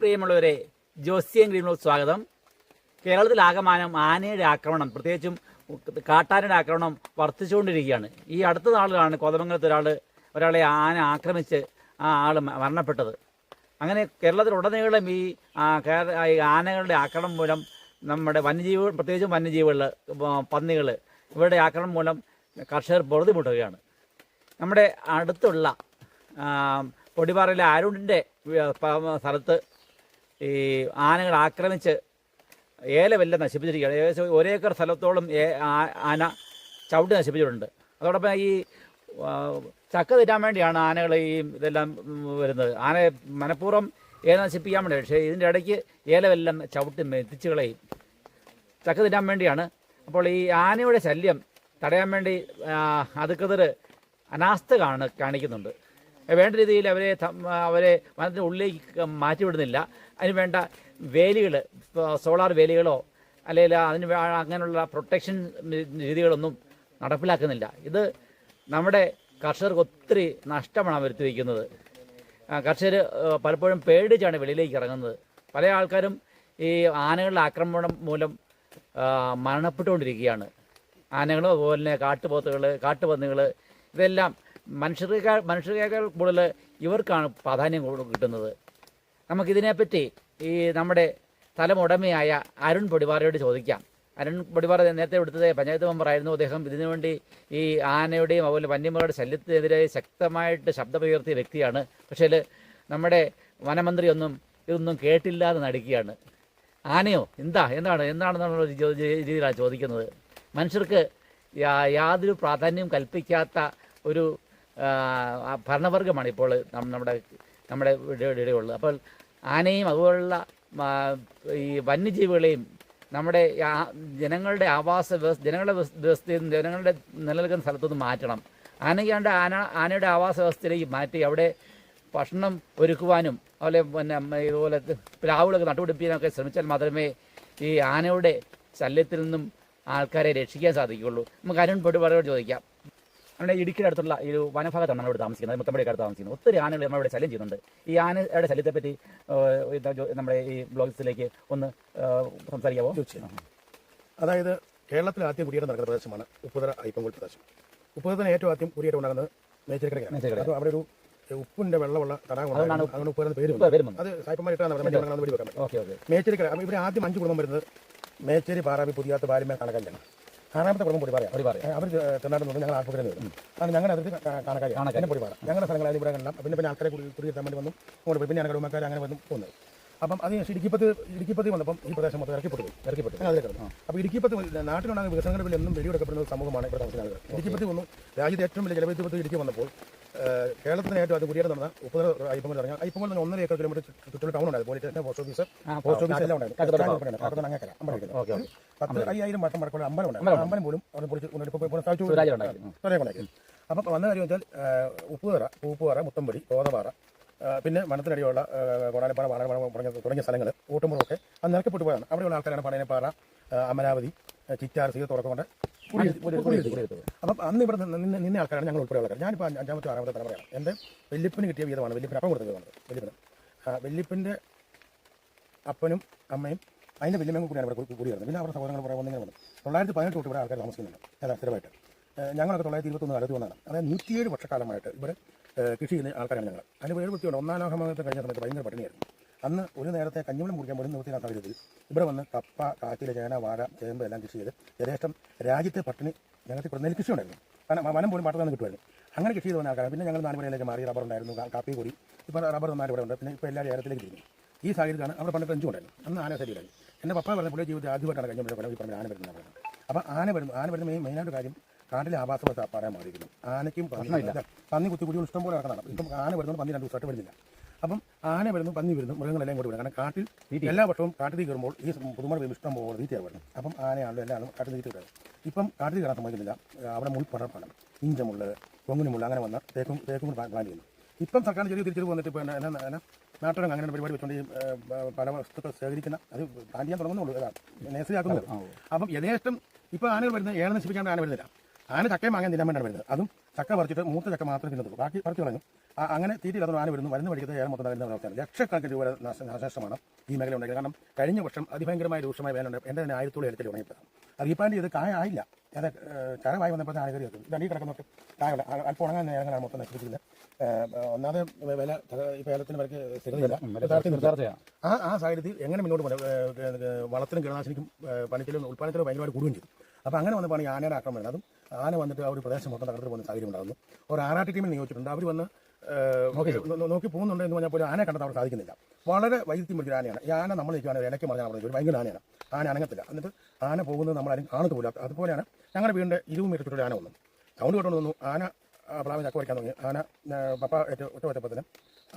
പ്രിയമുള്ളവരെ ജോസിയൻ ഗ്രീനോട് സ്വാഗതം. കേരളത്തിൽ ആകമാനം ആനയുടെ ആക്രമണം പ്രത്യേകിച്ചും കാട്ടാനയുടെ ആക്രമണം വർദ്ധിച്ചുകൊണ്ടിരിക്കുകയാണ്. ഈ അടുത്ത നാളിലാണ് കോതമംഗലത്ത് ഒരാൾ ഒരാളെ ആന ആക്രമിച്ച് ആ ആൾ മരണപ്പെട്ടത്. അങ്ങനെ കേരളത്തിലുടനീളം ഈ ആനകളുടെ ആക്രമണം മൂലം നമ്മുടെ വന്യജീവികൾ പ്രത്യേകിച്ചും വന്യജീവികൾ പന്നികൾ ഇവരുടെ ആക്രമണം മൂലം കർഷകർ പൊറുതിമുട്ടുകയാണ്. നമ്മുടെ അടുത്തുള്ള പൊടിപാറയിലെ ആരുണിന്റെ സ്ഥലത്ത് ഈ ആനകൾ ആക്രമിച്ച് ഏലമെല്ലാം നശിപ്പിച്ചിരിക്കുകയാണ്. ഏകദേശം ഒരേക്കർ സ്ഥലത്തോളം ആന ചവിട്ടി നശിപ്പിച്ചിട്ടുണ്ട്. അതോടൊപ്പം ഈ ചക്ക തിന്നാൻ വേണ്ടിയാണ് ആനകൾ ഈ ഇതെല്ലാം വരുന്നത്. ആനയെ മനഃപൂർവം ഏല നശിപ്പിക്കാൻ വേണ്ടി പക്ഷേ ഇതിന്റെ ഇടയ്ക്ക് ഏലമെല്ലാം ചവിട്ടി മെതിച്ച് കളയും. ചക്ക തിന്നാൻ വേണ്ടിയാണ്. അപ്പോൾ ഈ ആനയുടെ ശല്യം തടയാൻ വേണ്ടി അതുക്കതിർ അനാസ്ഥ കാണ കാണിക്കുന്നുണ്ട്. വേണ്ട രീതിയിൽ അവരെ അവരെ വനത്തിന്റെ ഉള്ളിലേക്ക് മാറ്റിവിടുന്നില്ല. അതിന് വേണ്ട വേലികൾ സോളാർ വേലികളോ അല്ലെങ്കിൽ അതിന് അങ്ങനെയുള്ള പ്രൊട്ടക്ഷൻ രീതികളൊന്നും നടപ്പിലാക്കുന്നില്ല. ഇത് നമ്മുടെ കർഷകർക്ക് ഒത്തിരി നഷ്ടമാണ് വരുത്തി വയ്ക്കുന്നത് കർഷകർ പലപ്പോഴും പേടിച്ചാണ് വെളിയിലേക്ക് ഇറങ്ങുന്നത്. പല ആൾക്കാരും ഈ ആനകളുടെ ആക്രമണം മൂലം മരണപ്പെട്ടുകൊണ്ടിരിക്കുകയാണ്. ആനകളും അതുപോലെ തന്നെ കാട്ടുപോത്തുകൾ കാട്ടുപന്നികൾ ഇതെല്ലാം മനുഷ്യർക്കാൾ മനുഷ്യരേക്കാൾ കൂടുതൽ ഇവർക്കാണ് പ്രാധാന്യം കിട്ടുന്നത്. നമുക്കിതിനെപ്പറ്റി ഈ നമ്മുടെ സ്ഥലമുടമയായ അരുൺ പൊടിവാറയോട് ചോദിക്കാം. അരുൺ പൊടിവാറ നേരത്തെ എടുത്തത് പഞ്ചായത്ത് മെമ്പറായിരുന്നു അദ്ദേഹം ഇതിനുവേണ്ടി ഈ ആനയുടെയും അതുപോലെ വന്യമൃഗയുടെ ശല്യത്തിനെതിരെ ശക്തമായിട്ട് ശബ്ദമുയർത്തിയ വ്യക്തിയാണ്. പക്ഷേ നമ്മുടെ വനമന്ത്രിയൊന്നും ഇതൊന്നും കേട്ടില്ലാതെ നടക്കുകയാണ് ആനയോ? എന്താ? എന്താണ്? എന്താണെന്നുള്ള രീതിയിലാണ് ചോദിക്കുന്നത്. മനുഷ്യർക്ക് യാതൊരു പ്രാധാന്യവും കൽപ്പിക്കാത്ത ഒരു ഭരണവർഗമാണ് ഇപ്പോൾ നമ്മുടെ നമ്മുടെ ഇവിടെയുള്ളത് അപ്പോൾ ആനയും അതുപോലുള്ള ഈ വന്യജീവികളെയും നമ്മുടെ ജനങ്ങളുടെ ആവാസ വ്യവസ്ഥ ജനങ്ങളുടെ വ്യവസ്ഥ- വ്യവസ്ഥയിൽ നിന്ന് ജനങ്ങളുടെ നിലനിൽക്കുന്ന സ്ഥലത്തുനിന്ന് മാറ്റണം. ആനയ്ക്കാണ്ട് ആന ആനയുടെ ആവാസ വ്യവസ്ഥയിലേക്ക് മാറ്റി അവിടെ ഭക്ഷണം ഒരുക്കുവാനും അതുപോലെ പിന്നെ ഇതുപോലെ പ്ലാവുകളൊക്കെ നട്ടുപിടിപ്പിക്കാനൊക്കെ ശ്രമിച്ചാൽ മാത്രമേ ഈ ആനയുടെ ശല്യത്തിൽ നിന്നും ആൾക്കാരെ രക്ഷിക്കാൻ സാധിക്കുകയുള്ളൂ. നമുക്ക് അരുൺ പൊടിപാറയോട് ചോദിക്കാം. നമ്മുടെ ഇടുക്കിയുടെ അടുത്തുള്ള ഈ ഒരു വനഭാഗത്താണ് നമ്മളിവിടെ താമസിക്കുന്നത്. മുത്തമ്പടിയൊക്കെ അടുത്ത് താമസിക്കുന്നത്. ഒത്തിരി ആനകൾ നമ്മളിവിടെ ശല്യം ചെയ്യുന്നുണ്ട്. ഈ ആനയുടെ ശല്യത്തെപ്പറ്റി നമ്മുടെ ഈ ബ്ലോഗ്സിലേക്ക് ഒന്ന് സംസാരിക്കാമോ തീർച്ചയായും. അതായത് കേരളത്തിലെ ആദ്യം കുടിയേറ്റം നടക്കുന്ന പ്രദേശമാണ് ഉപ്പുതറ അയ്പങ്കോൾ പ്രദേശം. ഉപ്പുതറത്തിന് ഏറ്റവും ആദ്യം കുടിയേറ്റം ഉണ്ടാകുന്നത് മേച്ചിരിക്കരയ്ക്കാണ് അപ്പോൾ അവിടെ ഒരു ഉപ്പിന്റെ വെള്ളമുള്ള തടാകമാണ് അങ്ങനെ ഉപ്പുതറ പേര് അത് സായിപ്പന്മാരിട്ടാണ് അപ്പോൾ ഇവർ ആദ്യം അഞ്ച് കുടുംബം വരുന്നത് മേച്ചേരി പാറാവി പുതിയാത്ത പാലിമേ കണക്കല്ലാണ് ആറാമത്തെ കുടുംബം പൊടി പറയാം. അവർ തിരുനാട്ടിൽ നിന്ന് ഞങ്ങൾ ആർപ്പുകരം വരും ആണ് ഞങ്ങളുടെ അതിർത്തി കാണക്കാരി. എന്നെ പൊടി പറയാം ഞങ്ങളുടെ സ്ഥലങ്ങളാണ് ഇവിടെ കണ്ടാൽ പിന്നെ പിന്നെ ആൾക്കാരെ കുടി കുടിയിരുത്താൻ വേണ്ടി വന്നു. അങ്ങോട്ട് പോയി. പിന്നെ കുടുംബക്കാർ അങ്ങനെ വന്നു പോകുന്നത് അപ്പം അത് ഇടുക്കിപ്പത്ത് ഇടുക്കിപ്പത്തി വന്നപ്പം ഈ പ്രദേശം മൊത്തം ഇറക്കിപ്പെട്ടു ഇറക്കിപ്പെട്ടു അതിൽ അതിലേക്ക് കിടന്നു. അപ്പോൾ ഇടുക്കിപ്പത്ത് നാട്ടിലുണ്ടാകുന്ന വികസനങ്ങളുടെ പേരിൽ എന്നും വെടിയെടുക്കപ്പെടുന്ന ഒരു സമൂഹമാണ് ഇവിടെ താമസിക്കുന്നത് ഇടുക്കിപ്പത്തി വന്നു. രാജ്യത്തെ ഏറ്റവും വലിയ ജലവിദ്യുത്ത് ഇടുക്കി വന്നപ്പോൾ കേരളത്തിന് ഏറ്റവും അത് കുടിയേറ്റം നടന്ന ഉപ്പുതറ അയ്യപ്പങ്ങൾ ഇറങ്ങി അയ്യപ്പങ്ങൾ തന്നെ ഒന്നര ഏക്കർ കിലോമീറ്റർ ചുറ്റുള്ള ടൗൺ ഉണ്ടായിരുന്നു. Police post office post office എല്ലാം ഉണ്ടായിരുന്നു. അങ്ങനെ അങ്ങേക്കര അമ്പലം പത്ത് അയ്യായിരം വർഷം മടക്കുള്ള അമ്പലം ഉണ്ടായിരുന്നു. അമ്പലം പോലും അവിടെ പൊളിച്ച് അപ്പം വന്ന കാര്യം വെച്ചാൽ ഉപ്പുതറ പൂപ്പുപാറ മുത്തമ്പടി കോതപാറ പിന്നെ വനത്തിനടിയുള്ള കൊടാലപ്പാറ വാണപ്പാറ തുടങ്ങിയ തുടങ്ങിയ സ്ഥലങ്ങൾ ഊട്ടുമുറമൊക്കെ അത് നിറക്കപ്പെട്ടു പോയതാണ് അവിടെയുള്ള ആൾക്കാരാണ് പടയനപ്പാറ ഏഹ്, അമരാവതി ചിറ്റാർ സീത തുറക്കൊണ്ട് അപ്പം അന്ന് ഇവിടെ നിന്ന് ആൾക്കാരാണ് ഞങ്ങൾ ഉൾപ്പെടെ ആൾക്കാർ ഞാനിപ്പോൾ അഞ്ച് അഞ്ചാമത്തെ ആറാമത്തെ തലമുറയാണ് എന്റെ വെല്ലിപ്പിന് കിട്ടിയ വീതമാണ് വല്യപ്പന് അപ്പം കൊടുത്തത് വീതമാണ് വല്യപ്പന്. വെല്ലിപ്പിന്റെ അപ്പനും അമ്മയും അതിന്റെ വല്യമ്മയും കൂടിയാണ് ഇവിടെ കൂടി വരുന്നത് പിന്നെ അവരുടെ സഹോദരങ്ങൾ കുറേ വന്നിങ്ങനെ വന്നു. തൊള്ളായിരത്തി പതിനെട്ട് തൊട്ട് ഇവിടെ ആൾക്കാർ താമസിക്കുന്നുണ്ട്. അതാ സ്ഥിരമായിട്ട്. ഞങ്ങളൊക്കെ തൊള്ളായിരത്തി ഇരുപത്തൊന്ന് കാലത്ത് വന്നതാണ് അതായത് നൂറ്റിയേഴ് വർഷക്കാലമായിട്ട് ഇവിടെ കൃഷി ചെയ്യുന്ന ആൾക്കാരാണ് ഞങ്ങൾ അതിന് വേറെ വൃത്തിയുണ്ട് ഒന്നാം ലോകമത്തെ കഴിഞ്ഞ സമയത്ത് ഭയങ്കര പട്ടിണിയായിരുന്നു. അന്ന് ഒരു നേരത്തെ കഞ്ഞിവെള്ളം കുടിക്കാൻ പോലും നിർത്തിയില്ലാത്ത സാഹചര്യത്തിൽ ഇവിടെ വന്ന് കാച്ചില ചേന വാഴ ചേമ്പ് എല്ലാം കൃഷി ചെയ്ത് യഥേഷ്ടം രാജ്യത്തെ പട്ടിണി ഞങ്ങൾക്ക് നെൽകൃഷി ഉണ്ടായിരുന്നു കാരണം വനം പോലും പാട്ടത്തിൽ നിന്ന് കിട്ടുമായിരുന്നു. അങ്ങനെ കൃഷി ചെയ്ത് വന്ന ആൾക്കാരാണ്. പിന്നെ ഞങ്ങൾ നാലുമണിയിലേക്ക് മാറി റബ്ബർ ഉണ്ടായിരുന്നു. കാപ്പി കൂടി ഇപ്പോൾ റബ്ബർ നന്നായിട്ട് ഇവിടെ ഉണ്ട്. പിന്നെ ഇപ്പോൾ എല്ലാവരും ഏലത്തിലേക്ക് തിരിഞ്ഞു. ഈ സാഹചര്യത്തിലാണ് അവിടെ പണ്ട് പെഞ്ചും ഉണ്ടായിരുന്നു. അന്ന് ആന ശരിയിലായിരുന്നു എന്റെ പപ്പ പറഞ്ഞ പുള്ളിയ ജീവിതത്തിൽ ആദ്യമായിട്ടാണ് കഴിഞ്ഞ ഈ പറഞ്ഞ ആന വരുന്നത് അപ്പോൾ ആന വരുന്നു ആന വരുന്ന മെയിൻ മെയിനായിട്ട് കാര്യം കാട്ടിലെ ആവാസ പറയാൻ മാറിയിരിക്കുന്നു. ആനയ്ക്കും പന്നി പന്നി കുത്തി കുടികൾ ഇഷ്ടം പോലെ നടക്കുന്നതാണ്. ഇപ്പം ആന വരുന്നത് പന്നി രണ്ട് ദിവസമായിട്ട് വരുന്നില്ല. ആന വരുന്നു പന്നി വരുന്നു മൃഗങ്ങളെല്ലാം കൂടി വരും കാരണം കാട്ടിൽ എല്ലാ വർഷവും കാട്ടിൽ കയറുമ്പോൾ ഈ പുതുമഴ വീഴും ഇഷ്ടം പോലെ തീറ്റയാണ് വരുന്നത് അപ്പം ആനയാണല്ലോ എല്ലാം കാട്ടിൽ തീറ്റ വരുന്നത് ഇപ്പം കാട്ടിൽ കയറാൻ സമ്മതിക്കുന്നില്ല അവിടെ മുൾപ്പടർപ്പാണ് ഇഞ്ചമുള്ള കൊങ്ങിനുമുള്ള അങ്ങനെ വന്ന തേക്കും തേക്കും കൂടി പ്ലാൻ ചെയ്യുന്നു. ഇപ്പം സർക്കാർ ചെറിയ തിരിച്ചു വന്നിട്ട് ഇപ്പോൾ എന്നാ എന്നാ നാട്ടകം അങ്ങനെ പരിപാടി വെച്ചുകൊണ്ട് ഈ, പല വസ്തുക്കൾ ശേഖരിക്കുന്ന അത് പ്ലാൻ ചെയ്യാൻ തുടങ്ങുന്നുള്ളൂ. അതാണ് നേഴ്സറി ആക്കുന്നുള്ളൂ. അപ്പം യഥേഷ്ടം ഇപ്പോൾ ആനകൾ വരുന്ന ഏഴ് നശിപ്പിക്കാണ്ട് ആന വരുന്നില്ല. ആന ചക്കയും മാങ്ങാൻ തിന്നാൻ വേണ്ടിയാണ് വരുന്നത്. അതും ചക്ക പറിച്ചിട്ട് മൂത്ത ചക്ക മാത്രമേ തിന്നത്തുള്ളൂ. ബാക്കി പറിച്ചു കളഞ്ഞു. ആ, അങ്ങനെ തീറ്റില്ലാത്ത ആന വരുന്നു. വരുന്ന പഠിക്കുന്നത് ഏറെ മൊത്തം വരുന്ന അവസ്ഥയാണ് ലക്ഷക്കണക്കിന് രൂപ നാശനാശമാണ് നാശനഷ്ടമാണ് ഈ മേഖല ഉണ്ടെങ്കിൽ. കാരണം കഴിഞ്ഞ വർഷം അതിഭയങ്കരമായ രൂക്ഷമായ വേലുണ്ട് എന്റെ തന്നെ ആയിരത്തോളം എടുത്തിട്ട് ഉണങ്ങിപ്പോകാം അത് പാൻഡ് ചെയ്ത് കായ ആയില്ല. അത് ചരവായി വന്നപ്പോൾ ആന കയറി വെക്കും ഇതാണ് ഈ കിടക്കുന്നൊക്കെ കായല്ല അല്പം ഉണങ്ങാൻ നേരങ്ങളാണ് മൊത്തം നശിപ്പിച്ചില്ല ഒന്നാമത് വില ഈ ഏലത്തിന് വിലക്ക് സ്ഥിരതയില്ല. ആ ആ സാഹചര്യത്തിൽ എങ്ങനെ മുന്നോട്ട് പോകണം വളത്തിനും കീടനാശിനിക്കും പണിച്ചിലും പണിക്കലും ഉൽപ്പാദനത്തിലും ഭയങ്കരമായിട്ട് കൂടുകയും ചെയ്തു. അപ്പോൾ അങ്ങനെ വന്നപ്പോൾ ഈ ആനയുടെ ആക്രമണം അതും ആന വന്നിട്ട് ആ ഒരു പ്രദേശം മൊത്തം തകർത്ത് പോകുന്ന സാഹചര്യം ഉണ്ടാകുന്നു ഒരു ആറാട്ടി ടീമിൽ നിയോഗിച്ചിട്ടുണ്ട് അവർ വന്ന് നോക്കി പോകുന്നുണ്ട് എന്ന് പറഞ്ഞാൽ പോലും ആനയെ കണ്ടെത്താൻ അവർക്ക് സാധിക്കുന്നില്ല. വളരെ വൈദ്യുതി പിടിച്ച ആനയാണ്. ഈ ആന നമ്മൾ നിൽക്കുകയാണ് ഇലയ്ക്ക് മറിഞ്ഞാൽ അവിടെ ഒരു ഭയങ്കര ആനയാണ്. ആന അനങ്ങത്തില്ല. എന്നിട്ട് ആന പോകുന്നത് നമ്മൾ ആരും കാണത്തു പോലും അതുപോലെയാണ് ഞങ്ങളുടെ വീടിന്റെ ഇരുപത് മീറ്റർ ചുറ്റും ആന വന്നു. സൗണ്ട് കേട്ടോണ്ട് വന്നു. ആന പ്ലാവിൽ ചക്ക വയ്ക്കാൻ തുടങ്ങി. ആന പപ്പ ഏറ്റവും ഒറ്റ വെച്ചപ്പത്തിന്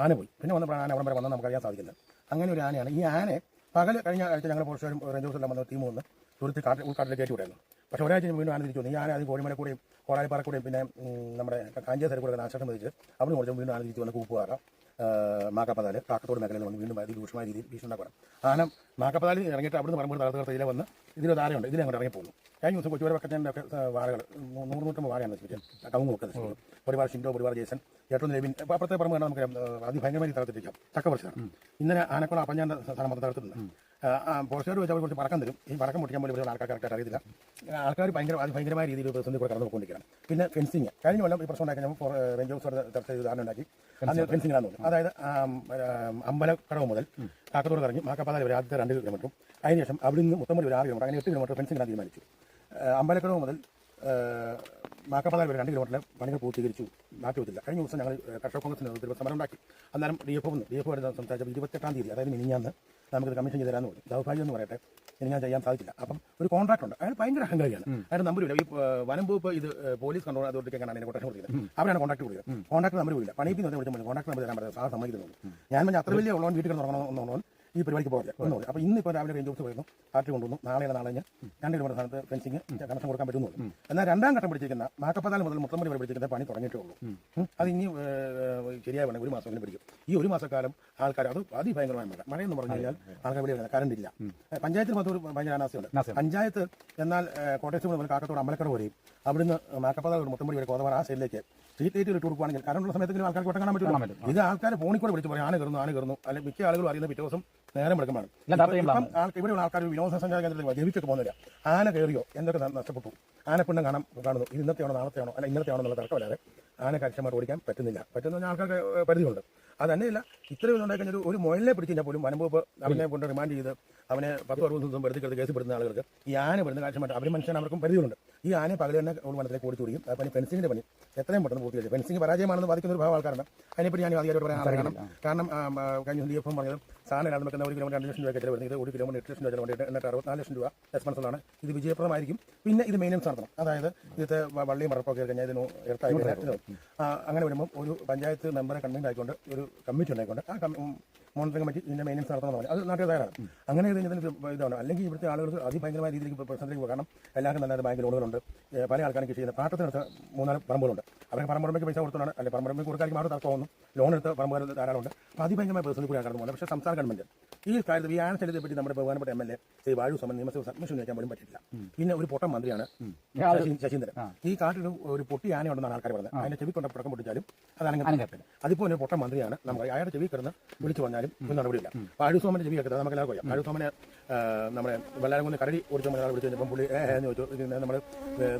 ആന പോയി. പിന്നെ വന്നപ്പോൾ ആന അവിടെ വരെ വന്നാൽ നമുക്കറിയാൻ സാധിക്കില്ല അങ്ങനെ ഒരു ആനയാണ്. ഈ ആനയെ പകൽ കഴിഞ്ഞ ആഴ്ച ഞങ്ങൾ പോസ്റ്ററും റേഞ്ച് ഹൗസിലെല്ലാം വന്ന ടീം വന്ന് തുരുത്തി കാട്ടിൽ ഉൾക്കാട്ടിൽ കയറ്റി വിടായിരുന്നു. പക്ഷേ ഒരാഴ്ച വീണ്ടും ആന തിരിച്ചു വന്നു ഈ അത് കോഴിമലക്കൂടെയും കൂടെയും കോടാലിപ്പാറ കൂടെയും പിന്നെ നമ്മുടെ കാഞ്ചിയ സൈഡിൽ കൂടെ നാശം വധിച്ച് അവിടെ കുറച്ച് വീണ്ടും ആന തിരിച്ചു വന്ന് കൂപ്പുകാറ മാക്കപ്പതാൽ കാക്കത്തോട് മേഖലയിൽ വന്ന് വീണ്ടും അതിരൂക്ഷമായ രീതിയിൽ ഭീഷണി ഉണ്ടാക്കണം ആന മാക്കപ്പതാലിൽ ഇറങ്ങിയിട്ട് അവിടുന്ന് പറമ്പൂർ തളർത്ത് തളർത്ത് ഇതിലെ വന്ന് ഇതിലൊരു ധാരയുണ്ട് ഇതിലങ്ങോട്ട് ഇറങ്ങിപ്പോകുന്നു കഴിഞ്ഞ ദിവസം കൊച്ചുവരെ പക്കത്തിന്റെ ഒക്കെ വാറകൾ നൂറ് നൂറ്റമ്പത് വാറയാണ് നശിപ്പിച്ചത് കവുങ്ങ് ഒക്കെ ഒരുപാട് ഷിൻഡോ ഒരുപാട് ജേസൻ ഏറ്റവും ലെവിൻ അപ്പുറത്തെ പറമ്പ് കണ്ടാൽ നമുക്ക് അതിഭയങ്കരമായി തളർത്തിരിക്കാം ചക്ക പറിച്ചതാണ്. ഇന്നലെ ആനക്കുളം അപ്പഞ്ഞാന്റെ സ്ഥലം മൊത്തം തളർത്തിട്ടുണ്ട് പോസ്റ്റർ വെച്ച് അവർ കുറച്ച് പടക്കം തരും. ഈ പറക്കം പൊട്ടിക്കാൻ പോലും ഇവരുടെ ആൾക്കാർ കറക്റ്റ് അറിയത്തില്ല. ആൾക്കാർ ഭയങ്കര അതിഭയങ്കരമായ രീതിയിൽ പ്രതിസന്ധി കൂടെ കടന്നു പിന്നെ ഫെൻസിങ്. കഴിഞ്ഞ കൊല്ലം ഈ പ്രശ്നം ഉണ്ടാക്കി ഞാൻ റേഞ്ച് ഹൗസ് ചർച്ച ചെയ്ത് ധാരണ ഉണ്ടാക്കി. അന്ന് ഫെൻസിങ്ങിലാന്ന് തോന്നുന്നു അതായത് അമ്പലക്കടവ് മുതൽ കാക്കത്തോട് കറങ്ങി മാക്കപ്പാതാൽ ഒരു ആദ്യത്തെ രണ്ട് കിലോമീറ്ററും. അതിനുശേഷം അവിടെ നിന്ന് മുത്തമ്പലി ഒരു ആറ് കിലോമീറ്റർ അങ്ങനെ എട്ട് കിലോമീറ്റർ ഫെൻസിങ്ങിലാണ് തീരുമാനിച്ചു. അമ്പലക്കടവ് മുതൽ മാക്കപ്പാതാൽ വരെ രണ്ട് കിലോമീറ്ററിലെ പണികൾ പൂർത്തീകരിച്ചു. മാറ്റി വെച്ചില്ല കഴിഞ്ഞ ദിവസം ഞങ്ങൾ കർഷക കോൺഗ്രസിന്റെ നേതൃത്വത്തിൽ സമരം ഉണ്ടാക്കി. അന്നേരം ഡി എഫ് ഡി എഫ് സംസാരിച്ചപ്പോൾ ഇരുപത്തെട്ടാം തീയതി അതായത് മിനിഞ്ഞാന്ന് നമുക്കിത് കമ്മീഷൻ ചെയ്ത് തരാമെന്ന് പറഞ്ഞു. ദൗർഭാഗ്യം എന്ന് പറയട്ടെ ഇനി ഞാൻ ചെയ്യാൻ സാധിച്ചില്ല. അപ്പം ഒരു കോൺട്രാക്ട് ഉണ്ട്. അയാൾ ഭയങ്കര അഹങ്കാരിയാണ്. അയാൾ നമ്പർ ഇല്ല ഈ വനം വകുപ്പ് ഇത് പോലീസ് കൺട്രോൾ അതോറിറ്റിക്കാണ് അതിനെ കൊട്ടേഷൻ കൊടുക്കുന്നത് അവരാണ് കോൺട്രാക്ട് കൊടുക്കുന്നത് കോൺട്രാക്ട് നമ്പർ ഇല്ല പണിപ്പിന്ന് വിളിച്ചാൽ കോൺട്രാക്ട് നമ്പർ തരാൻ പറ്റില്ല സാർ സമ്മതിക്കുന്നുള്ളൂ ഞാൻ പറഞ്ഞ അത്ര വലിയ ഉള്ളവൻ വീട്ടിൽ കിടന്നുറങ്ങണമെന്നുള്ളവൻ ഈ പരിപാടിക്ക് പോകില്ല അപ്പോൾ ഇന്ന് ഇപ്പൊ രാവിലെ റേഞ്ച് ഓഫീസ് വരുന്നു പാർട്ടി കൊണ്ടുവന്നു. നാളെ നാളെ രണ്ടു കിലോമീറ്റർ സ്ഥാനത്ത് ഫെൻസിങ് കണക്ഷൻ കൊടുക്കാൻ പറ്റുന്നുള്ളൂ എന്നാൽ രണ്ടാം ഘട്ടം പിടിച്ചിരിക്കുന്ന മാക്കപ്പതാൽ മുതൽ മുത്തമ്പടി വരെ പിടിച്ചിരിക്കുന്ന പണി തുടങ്ങിയിട്ടേ ഉള്ളൂ. അത് ഇനി ഏഹ്, ശരിയായി വേണം ഒരു മാസം പിടിക്കും. ഈ ഒരു മാസക്കാലം ആൾക്കാർ അത് അതിഭയങ്കരമായ മഴ. മഴയെന്ന് പറഞ്ഞു കഴിഞ്ഞാൽ ആൾക്കാർ വെളിയിൽ കറണ്ട് ഇല്ല. പഞ്ചായത്തിൽ മാത്രം ഒരു ഭയങ്കര അനാസ്ഥയുണ്ട്. പഞ്ചായത്ത് എന്നാൽ കോട്ടയത്തിൽ കോട്ടയത്ത് മുതൽ കാക്കത്തോട് അമ്പലക്കട വരെയും അവിടുന്ന് മാക്കപ്പതാൽ മുത്തമ്പടി വരെ കോതവാറ ആ സൈഡിലേക്ക് സ്ട്രീറ്റ് ലൈറ്റ് ഇട്ട് കൊടുക്കുകയാണെങ്കിൽ കറണ്ടുള്ള സമയത്തെങ്കിലും ആൾക്കാർ വട്ടം കാണാൻ പറ്റില്ല പറ്റും. ഇത് ആൾക്കാർ ഫോണിൽ കൂടെ വിളിച്ച് പറയും ആന കയറുന്നു ആന കയറുന്നു. അല്ലെങ്കിൽ മിക്ക ആളുകളും അറിയുന്ന പിറ്റേ ദിവസം നേരം എടുക്കുമ്പോൾ ഇപ്പം ഇവിടെയുള്ള ആൾക്കാർ വിനോദസഞ്ചാര കേന്ദ്രത്തിൽ ജീവിച്ചൊക്കെ പോകുന്നില്ല ആന കയറിയോ എന്തൊക്കെ നഷ്ടപ്പെട്ടു? ആനപ്പിണ്ണം കാണാൻ കാണുന്നു. ഇത് ഇന്നത്തെയാണോ നാളത്തെയാണോ? അല്ല ഇന്നത്തെയാണോ എന്നുള്ള തർക്കമല്ലാതെ ആന കാര്യക്ഷമമായിട്ട് ഓടിക്കാൻ പറ്റുന്നില്ല. പറ്റുന്ന ആൾക്കാർക്ക് പരിധിയുണ്ട് അത് തന്നെയല്ല ഇത്രയും ഉണ്ടായി കഴിഞ്ഞാൽ ഒരു മുയലിനെ പിടിച്ച് കഴിഞ്ഞാൽ പോലും വനംവകുപ്പ് അവനെ കൊണ്ട് റിമാൻഡ് ചെയ്ത് അവനെ പത്ത് അറുപത് ദിവസം വെറുതെ എടുത്ത് കേസ് പെടുന്ന ആളുകൾക്ക് ഈ ആന പെടുന്ന കാര്യമായിട്ട് അവർ മനുഷ്യൻ അവർക്കും പരിധിയുണ്ട് ഈ ആന പകൽ തന്നെ ഒരു വനത്തിലേക്ക് ഓടി തുടങ്ങി അപ്പം പണി ഫെൻസിങ്ങിന്റെ പണി എത്രയും പെട്ടെന്ന് പൂർത്തിയായി. ഫെൻസിങ് പരാജയമാണെന്ന് വാദിക്കുന്ന ഒരു ഭാഗം ആൾക്കാരുണ്ട്. അതിനെപ്പറ്റി ഞാൻ അധികാരിയോട് പറയാൻ കാരണം കാരണം കഴിഞ്ഞ ഡി എഫ് പറഞ്ഞത് സാധനം ഇല്ലാതെ വെക്കുന്ന ഒരു കിലോമീറ്റർ രണ്ട് ലക്ഷം രൂപ വരുന്നത് ഇത് ഒരു കിലോമീറ്റർ എട്ട് ലക്ഷം രൂപ വേണ്ടിയിട്ട് എന്നിട്ട് അറുപത്തിനാല് ലക്ഷം രൂപ റെസ്പോൺസിബിളാണ് ഇത് വിജയപ്രദമായിരിക്കും. പിന്നെ ഇത് മെയിനൻസ് നടത്തണം. അതായത് വ- വള്ളിയും മറപ്പൊക്കെ കഴിഞ്ഞാൽ ഇതിന് ഇറക്കായി അങ്ങനെ വരുമ്പോൾ ഒരു പഞ്ചായത്ത് മെമ്പറെ കൺവീൻ ആയിക്കൊണ്ട് ഒരു กับไม่ถึงไหนก่อนนะอะกับ മോണിറ്ററിംഗ് കമ്മിറ്റി ഇതിന്റെ മെയിനൻസ് നടത്തണം പറഞ്ഞു. അത് നാട്ടിൽ തയ്യാറാണ് അങ്ങനെ ഇത് ഇതിന് ഇതാണ്. അല്ലെങ്കിൽ ഇവിടുത്തെ ആളുകൾക്ക് അതിഭയങ്കരമായ രീതിയിലേക്ക് പ്രശ്നത്തിലേക്ക് പോകും. കാരണം എല്ലാവർക്കും നല്ലത് ബാങ്ക് ലോണുകളുണ്ട് പല ആൾക്കാരും കൃഷി പാട്ടത്തിന് പാട്ടത്തിനെടുത്ത മൂന്നാൽ പറമ്പുകളുണ്ട്. അവർക്ക് പറമ്പുറമ്പേക്ക് പൈസ കൊടുത്തോണ്ടാണ് അല്ലെങ്കിൽ പറമ്പുറമ്പേക്ക് കൊടുക്കാൻ മാത്രം തർക്കമൊന്നും ലോൺ എടുത്ത് പറമ്പുകാർ ധാരാളമുണ്ട്. അപ്പോൾ അതിഭയങ്കരമായ പേഴ്സണൽ കൂടി പോകുന്നത് പക്ഷേ സംസ്ഥാന ഗവൺമെന്റ് ഈ കാര്യത്തിൽ ഈ ആനശല്യത്തെ പറ്റി നമ്മുടെ ബഹുമാനപ്പെട്ട എം എൽ എ ശ്രീ വാഴു സമൻ നിയമസഭ സബ്മിഷൻ വയ്ക്കാൻ പോലും പറ്റില്ല പിന്നെ ഒരു പൊട്ടം മന്ത്രിയാണ് ശശി- ശശീന്ദ്രൻ. ഈ കാട്ടിൽ ഒരു പൊട്ടി ആന ഉണ്ടെന്നാണ് ആൾക്കാർ പറഞ്ഞത്. അതിന്റെ ചെവി കൊണ്ട് പടക്കം പൊട്ടിച്ചാലും അതാണെങ്കിൽ അനങ്ങത്തില്ല. അതിപ്പോൾ ഒരു പൊട്ടം മന്ത്രിയാണ്. നമുക്ക് അയാളുടെ ചെവി കിടന്ന് വിളിച്ചു പറഞ്ഞാലും ഒരു നടപടിയില്ല. അപ്പൊ അഴുസോമന്റെ ചെവി കേട്ടത് നമുക്ക് എല്ലാവർക്കും അറിയാം അഴുസോമനെ നമ്മുടെ വല്ലാരംകുന്ന് കരടി ഓടിച്ച ഒരാൾ വിളിച്ചു കഴിഞ്ഞപ്പോൾ പുള്ളി ഏ എന്ന് ചോദിച്ചു. ഇത് നമ്മൾ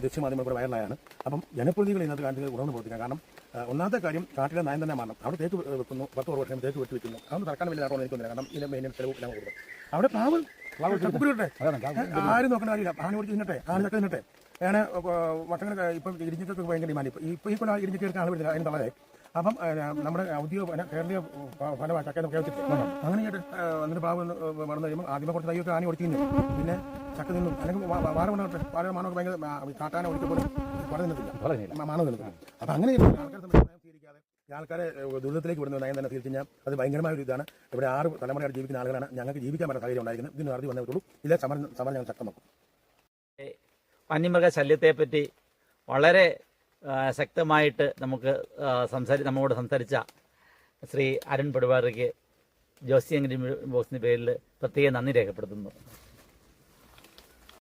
ദൃശ്യമാധ്യമങ്ങൾ കൂടെ വൈറലായാണ് അപ്പം ജനപ്രതിനിധികൾ ഇന്നത്തെ കാര്യത്തിൽ ഉണർന്ന് പ്രവർത്തിക്കാം. കാരണം ഒന്നാമത്തെ കാര്യം കാട്ടിലെ നയം തന്നെ മാറണം അവിടെ തേക്ക് വെക്കുന്നു. പത്ത് ഒരു വർഷം തേക്ക് വെട്ടി വെക്കുന്നു അതൊന്നും തറക്കാൻ വലിയ നേട്ടം എനിക്കൊന്നില്ല കാരണം ഇതിന്റെ മെയിൻ ചെലവ് എല്ലാം കൊടുക്കും അവിടെ പ്ലാവ് ഇടട്ടെ. ആരും നോക്കേണ്ട കാര്യമില്ല. ആന ഓടിച്ച് തിന്നട്ടെ. ആന ചക്ക തിന്നട്ടെ. ഞാൻ വട്ടങ്ങൾ ഇപ്പം ഇടിഞ്ഞിട്ടൊക്കെ ഭയങ്കര ഡിമാൻഡ് ഇപ്പം ഇപ്പം ഈ കൊല്ലം ഇടിഞ്ഞിട്ട് ആൾ വരുന്നില്ല. അതിന് തളരെ. അപ്പം നമ്മുടെ ഔദ്യോഗിക കേരളീയ ഫലമാണ് ചക്ക നമുക്ക് അങ്ങനെ ചെയ്തിട്ട് ആ, എന്നിട്ട് പാവ് വളർന്നു കഴിയുമ്പോൾ ആദ്യമേ കുറച്ച് തയ്യൊക്കെ ആന ഓടിച്ചു പിന്നെ ചക്ക നിന്നും അല്ലെങ്കിൽ വാറ വാഴ കൊണ്ടോട്ടെ വാഴ മാണൊക്കെ ഭയങ്കര കാട്ടാന ഓടിക്കപ്പോഴും കുറെ നിന്നിട്ടില്ല. മാണോ നിന്നിട്ടില്ല. അപ്പം അങ്ങനെ ആൾക്കാർ സ്വീകരിക്കാതെ ആൾക്കാരെ ദുരിതത്തിലേക്ക് വിടുന്ന നയം തന്നെ കഴിഞ്ഞാൽ അത് ഭയങ്കരമായ ഒരു ഇതാണ്. ഇവിടെ ആറ് തലമുറയായിട്ട് ജീവിക്കുന്ന ആളുകളാണ് ഞങ്ങൾക്ക് ജീവിക്കാൻ പറ്റുന്ന സാഹചര്യം ഉണ്ടായിരിക്കുന്നത്. ഇതിന് നടത്തി വന്നേ പറ്റുള്ളൂ. ഇല്ല സമരം സമരം ഞങ്ങൾ ശക്തമാക്കും. വന്യമൃഗ ശല്യത്തെപ്പറ്റി വളരെ ശക്തമായിട്ട് നമുക്ക് സംസാരി നമ്മോട് സംസാരിച്ച ശ്രീ അരുൺ പടുവാറിക്ക് ജോസിയൻ ബോക്സിന്റെ പേരിൽ പ്രത്യേക നന്ദി രേഖപ്പെടുത്തുന്നു.